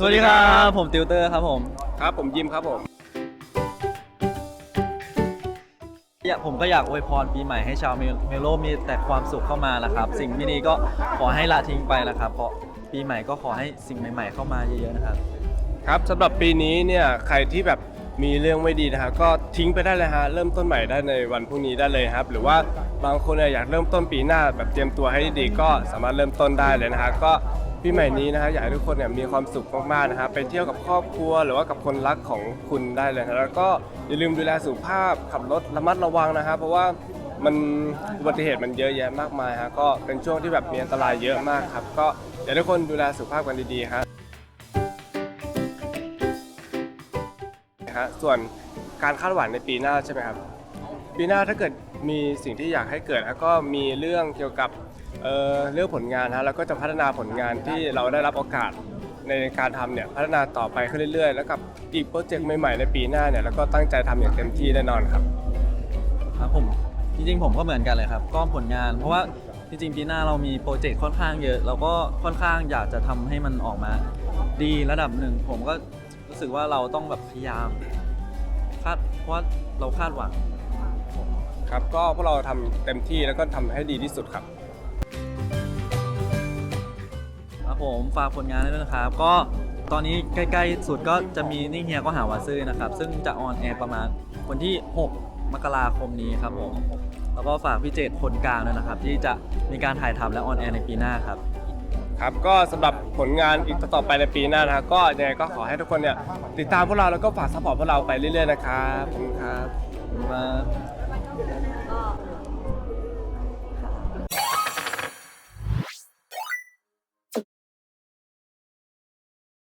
สวัสดีครับ ผมติวเตอร์ครับผมครับ ผมยิมครับผมอยากผมก็อยากอวยพรปีใหม่ให้ชาวเมเมโลมีแต่ความสุขเข้ามานะครับ สิ่งไม่ดีก็ขอให้ละทิ้งไปนะครับ เพราะปีใหม่ก็ขอให้สิ่งใหม่ ๆ เข้ามาเยอะๆนะครับ ครับสำหรับปีนี้เนี่ยใครที่แบบมีเรื่องไม่ดีนะฮะก็ทิ้งไปได้เลยฮะเริ่มต้นใหม่ได้ในวันพรุ่งนี้ได้เลยครับ หรือว่าบางคนเนี่ยอยากเริ่มต้นปีหน้าแบบเตรียมตัวให้ดีก็สามารถเริ่มต้นได้เลยนะฮะก็ ปีใหม่นี้นะฮะอยากให้ทุกคนเนี่ยมีความสุขมากๆนะฮะไปเที่ยวกับครอบครัวหรือว่ากับคนรักของคุณได้เลยนะแล้วก็อย่าลืมดูแลสุขภาพขับรถระมัดระวังนะครับ เพราะว่ามันอุบัติเหตุมันเยอะแยะมากมายฮะก็เป็นช่วงที่แบบมีอันตรายเยอะมากครับก็อยากให้ทุกคนดูแลสุขภาพกันดีๆครับฮะส่วนการคาดหวังในปีหน้าใช่ไหมครับ ปีหน้าถ้าเกิด มีสิ่งที่อยากให้เกิดแล้วก็มีเรื่องเกี่ยวกับเอ่อเรื่องผลงานฮะแล้วก็จะพัฒนาผลงานที่เราได้รับโอกาสในการทำเนี่ยพัฒนาต่อไปขึ้นเรื่อย ๆ แล้วกับอีกโปรเจกต์ใหม่ๆในปีหน้าเนี่ยแล้วก็ตั้งใจทำอย่างเต็มที่แน่นอนครับ ครับผมจริงๆผมก็เหมือนกันเลยครับ ก็ผลงาน เพราะว่าจริงๆปีหน้าเรามีโปรเจกต์ค่อนข้างเยอะเราก็ค่อนข้างอยากจะทำให้มันออกมา ดีระดับหนึ่ง ผมก็รู้สึกว่าเราต้องแบบพยายามคาดเพราะว่าเราคาดหวัง ครับก็พวกเราทำเต็มที่แล้วก็ทำให้ดีที่สุดครับ ครับผมฝากผลงานด้วยนะครับ ก็ตอนนี้ใกล้ๆสุดก็จะมีนิ่งเฮียก็หาวาซื่อนะครับ ซึ่งจะออนแอร์ประมาณวันที่ 6 มกราคมนี้ครับผม แล้วก็ฝากพี่เจตคนกลางด้วยนะครับ ที่จะมีการถ่ายทำและออนแอร์ในปีหน้าครับ ครับก็สำหรับผลงานอีกต่อไปในปีหน้านะฮะก็ยังไงก็ขอให้ทุกคนเนี่ยติดตามพวกเราแล้วก็ฝากซัพพอร์ตพวกเราไปเรื่อยๆนะครับขอบคุณครับ ขอบคุณครับ Thank you.